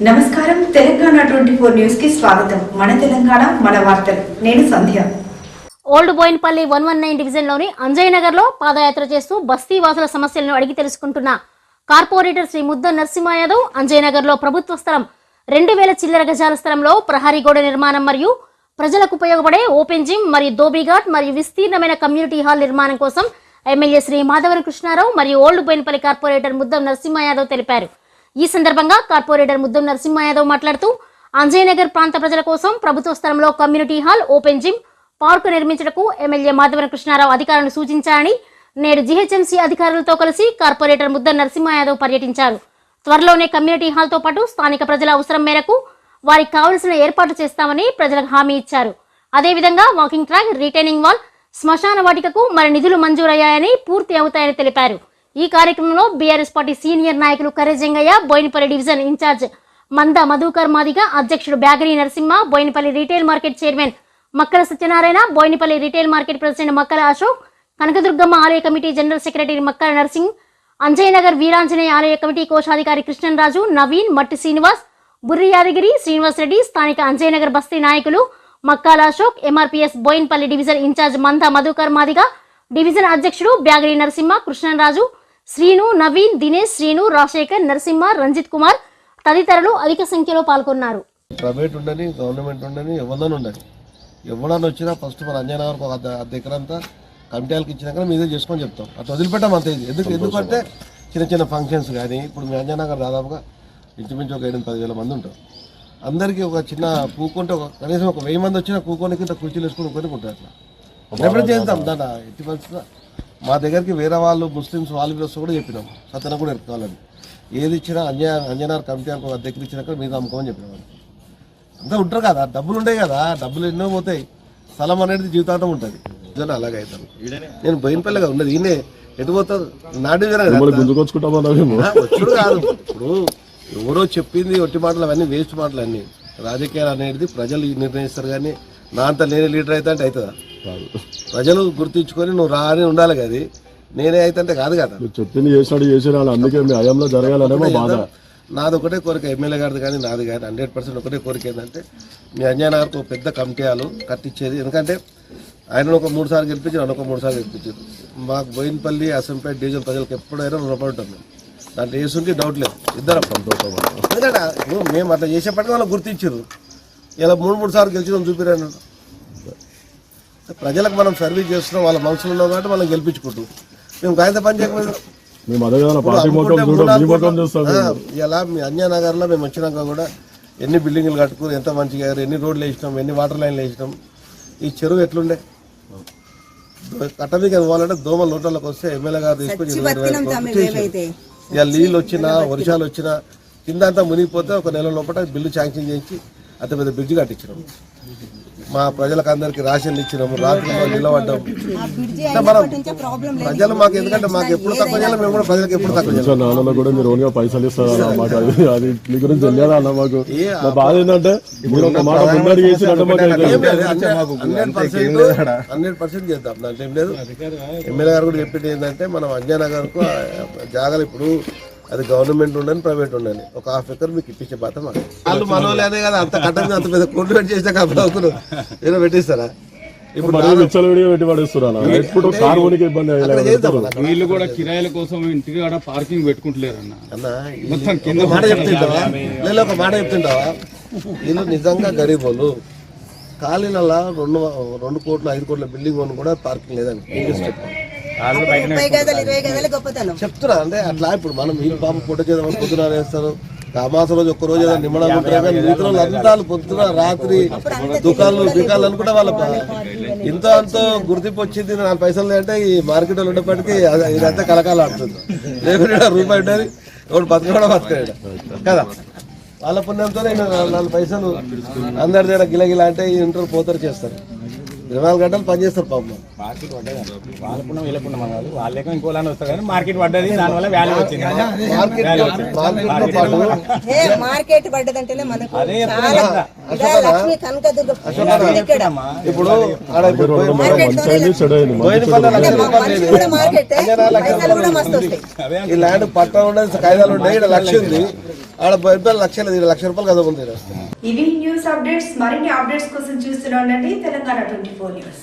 నమస్కారం. Telangana twenty four న్యూస్కి స్వాగతం. మన తెలంగాణ మన వార్తలు. నేను Sandhya. Old Boinpally one one nine డివిజన్లోని అంజయ్ నగర్లో పాదయాత్ర చేస్తూ బస్తీ వాసుల సమస్యలను అడిగి తెలుసుకుంటున్న కార్పొరేటర్ శ్రీ ముద్ద నరసింహ యాదవ్ అంజయ్ నగర్లో ప్రభుత్వ స్థలం రెండు వేల చిల్లర గజాల స్థలంలో ప్రహరీ గోడ నిర్మాణం మరియు ప్రజలకు ఉపయోగపడే ఓపెన్ జిమ్ మరియు దోబిఘాట్ మరియు విస్తీర్ణమైన కమ్యూనిటీ హాల్ నిర్మాణం కోసం ఎమ్మెల్యే శ్రీ మాధవరం కృష్ణారావు మరియు ఓల్డ్ బోయినపల్లి కార్పొరేటర్ ముద్దం నరసింహ యాదవ్ తెలిపారు. ఈ సందర్భంగా కార్పొరేటర్ ముద్దం నరసింహ యాదవ్ మాట్లాడుతూ అంజయనగర్ ప్రాంత ప్రజల కోసం ప్రభుత్వ స్థలంలో community hall open gym park నిర్మించటకు MLA Madhavaram Krishnarao అధికారులను సూచించారని నేడు జీహెచ్ఎంసీ అధికారులతో కలిసి కార్పొరేటర్ ముద్ద నరసింహ యాదవ్ పర్యటించారు. త్వరలోనే కమ్యూనిటీ హాల్తో పాటు స్థానిక ప్రజల అవసరం మేరకు వారికి కావలసిన ఏర్పాట్లు చేస్తామని ప్రజలకు హామీ ఇచ్చారు. అదేవిధంగా వాకింగ్ ట్రాక్ రిటైనింగ్ వాల్ శ్మశాన వాటికకు మరి నిధులు మంజూరయ్యాయని పూర్తి అవుతాయని తెలిపారు. ఈ కార్యక్రమంలో బీఆర్ఎస్ పార్టీ సీనియర్ నాయకులు కరేజంగయ్య బోయినపల్లి డివిజన్ ఇన్ఛార్జ్ మంద మధుకర్ మాదిగ అధ్యక్షుడు Byagari Narasimha Boinpally retail market chairman Makkala Satyanarayana Boinpally retail market president Makkala Ashok Kanakadurgamma ఆలయ committee general secretary Makkala Narsing Anjay Nagar Veeranjaneya ఆలయ కమిటీ కోశాధికారి కృష్ణరాజు నవీన్ మట్టి శ్రీనివాస్ బుర్రి యాదగిరి శ్రీనివాస్ రెడ్డి స్థానిక అంజయనగర్ బస్తీ నాయకులు Makkala Ashok MRPS Boinpally division in charge Manda Madhukar Madiga division అధ్యక్షుడు బ్యాగరి నరసింహ కృష్ణరాజు శ్రీను నవీన్ దినేష్ శ్రీను రాజశేఖర్ నరసింహ రంజిత్ కుమార్ తదితరులు అధిక సంఖ్యలో పాల్గొన్నారు. ప్రైవేట్ ఉండని గవర్నమెంట్ ఉండని ఎవరిదని ఉండని ఎవడని వచ్చినా ఫస్ట్ మన అంజనగర్కి ఒక అద్దె అద్దె ఎకరంతా కమిటీలకు ఇచ్చినాక మీదే చేసుకొని చెప్తాం. అట్లా వదిలిపెట్టాం అంతే. ఎందుకు ఎందుకంటే చిన్న చిన్న ఫంక్షన్స్ కానీ ఇప్పుడు మీ అంజయనగర్ దాదాపుగా ఇంచుమించు ఒక ఎనిమిది పదివేల మంది ఉంటారు. అందరికీ ఒక చిన్న కూకుంటే ఒక కనీసం ఒక వెయ్యి మంది వచ్చినా కూకోనికి ఇంత కుర్చీలు వేసుకుని కొని ఉంటారు అట్లా. ఎప్పుడు చేద్దాం దాంట్లో ఎట్టి పరిస్థితుల్లో మా దగ్గరికి వేరే వాళ్ళు ముస్లిమ్స్ వాళ్ళు వీళ్ళు వస్తే కూడా చెప్పినాం. సతన కూడా ఎత్తుకోవాలని ఏది ఇచ్చినా అంజ అంజనార్ కమిటీ అనుకో దగ్గర ఇచ్చినాక మీద అమ్ముకోమని చెప్పినాం వాళ్ళకి. అంతా ఉంటారు కదా డబ్బులు ఉంటాయి కదా డబ్బులు ఎన్నో పోతాయి. స్థలం అనేది జీవితాంతం ఉంటుంది. నిజంగా అలాగే అవుతాను నేను బోయినపల్లిగా ఉన్నది ఈయనే ఎటు పోతారు? నాటి వచ్చుడు కాదు. ఇప్పుడు ఎవరో చెప్పింది ఒట్టి మాటలు అవన్నీ వేస్ట్ మాటలు అన్నీ. రాజకీయాలు అనేది ప్రజలు నిర్ణయిస్తారు కానీ నా అంత నేనే లీడర్ అయితే అంటే అవుతుందా? ప్రజలు గుర్తించుకొని నువ్వు రా అని ఉండాలి కదా నేనే అయితే అంటే కాదు కదా. చెప్పింది చేసినాడు చేసినాడు అందుకే మీ హయాంలో జరగాలనే బాధ. నాది ఒకటే కోరిక ఎమ్మెల్యే గారిది కానీ నాది కానీ హండ్రెడ్ పర్సెంట్ ఒకటే కోరిక ఏంటంటే మీ అంజనార్కు ఒక పెద్ద కమిటీలు కట్టించేది. ఎందుకంటే ఆయన ఒక మూడు సార్లు గెలిపించారు ఒక మూడు సార్లు గెలిపించారు. మాకు బోయినపల్లి అసంపేట డివిజన్ ప్రజలకు ఎప్పుడైనా రుణపడి ఉంటాం మేము. దాంట్లో వేసుంటే డౌట్ లేదు. ఇద్దరం ఎందుకంటే ఇప్పుడు మేము అట్లా చేసేప్పటికీ వాళ్ళు గుర్తించారు. ఇలా మూడు మూడు సార్లు గెలిచినాం చూపిరాను ప్రజలకు మనం సర్వీస్ చేస్తున్నాం వాళ్ళ మనసులో ఉన్నాం కాబట్టి మనం గెలిపించుకుంటాం మేము కాగిత పని చేయకపోయినా. ఇలా మీ అన్యానగర్లో మేము వచ్చినాక కూడా ఎన్ని బిల్డింగ్లు కట్టుకుని ఎంత మంచిగా ఎన్ని రోడ్లు వేసినాం ఎన్ని వాటర్ లైన్లు వేసినాం ఈ చెరువు ఎట్లుండే? కట్టమీకి పోవాలంటే దోమ లోటలకు వస్తే ఎమ్మెల్యే గారు తీసుకొని ఇక నీళ్ళు వచ్చినా వర్షాలు వచ్చినా కింద అంతా మునిగిపోతే ఒక నెల లోపల బిల్లు శాంక్షన్ చేయించి అంత పెద్ద బ్రిడ్జ్ కట్టించినాం. మా ప్రజలకు అందరికి రేషన్లు ఇచ్చినాము రాత్రి నిలబడ్డాం అంటే మనం ప్రజలు మాకు ఎందుకంటే మాకు ఎప్పుడు తక్కువ చేయాలి మేము కూడా ప్రజలకు ఎప్పుడు తక్కువ చేయాలి. కూడా మీరు ఓన్గా పైసలు ఇస్తారు అన్న మాకు అది అది మీ గురించి తెలియదా అన్న మాకు? మా బాధ ఏంటంటే మీరు ఒక మాట ముందడి చేసినట్టు మాకు అయితే హండ్రెడ్ పర్సెంట్ చేద్దాం దాంట్లో ఏం లేదు. ఎమ్మెల్యే గారు కూడా చెప్పింది ఏంటంటే మనం అంజనగర్కు జాగాలు ఇప్పుడు అది గవర్నమెంట్ ఉండని ప్రైవేట్ ఉండని ఒక హాఫ్ ఎకర్ మీకు ఇప్పించే బాధ మాకు వాళ్ళు అనే కదా అంత కట్టం అంత పెద్ద కోట్లు పెట్టి చేసాక అప్పుడు ఏదో పెట్టిస్తారా. వీళ్ళు కూడా కిరాయిల కోసం ఇంటికి కూడా పార్కింగ్ పెట్టుకుంటలేరు అన్న ఒక మాట చెప్తుంటావా? లేదా ఒక మాట చెప్తుంటావా? వీళ్ళు నిజంగా గరీబోలు ఖాళీలలో రెండు రెండు కోట్ల ఐదు కోట్ల బిల్డింగ్ కూడా పార్కింగ్ లేదని చేసి చెప్పాలి ముప్పై గదులు ఇరవై గదులు గొప్పతనం. చెప్తున్నా అంటే అట్లా ఇప్పుడు మనం ఈ పాప పొట్ట చేద్దాం పొద్దున వేస్తారు అమాస రోజు ఒక్క రోజు ఏదైనా నిమ్మడం ఉంటారు కానీ మిగతా అంతా పొద్దున రాత్రి దుకాణాలు దుకాణాలు అనుకుంటే వాళ్ళ ఇంత అంతో గుర్తింపు వచ్చింది నాలుగు పైసలు అంటే ఈ మార్కెట్ వాళ్ళు ఉండేప్పటికీ అది- ఇదంతా కలకాల ఆడుతుంది లేకుంటే రూపాయి ఉంటుంది ఒకటి బతకడా బతకడా కదా? వాళ్ళ పుణ్యంతో నేను నాలుగు నాలుగు పైసలు అందరి దగ్గర గిలగిల అంటే ఈ ఇంటర్ పోతారు చేస్తారు. ఇరవై నాలుగు గంటలు పనిచేస్తారు పాపం. మార్కెట్ పడ్డది వాళ్ళకున్న వీళ్ళకున్న మన వాళ్ళు వాళ్ళేక ఇంకో లాని వస్తారు కానీ మార్కెట్ పడ్డది దానివల్ల వాల్యూ వచ్చింది. మార్కెట్ పడ్డదంటేనే మనకు అదే లక్ష్మి కనకదుర్గ ఇప్పుడు మార్కెట్ ఈ ల్యాండ్ పట్టా ఉండదు కాయిదాలు ఉన్నాయి ఇక్కడ లక్ష ఉంది. ఆడ బయట లక్ష లక్ష రూపాయలు కదా ఉంది ఇవి న్యూస్ అప్డేట్స్ మరిన్ని అప్డేట్స్ కోసం చూస్తూనే ఉండండి తెలంగాణ ట్వంటీ ఫోర్ న్యూస్.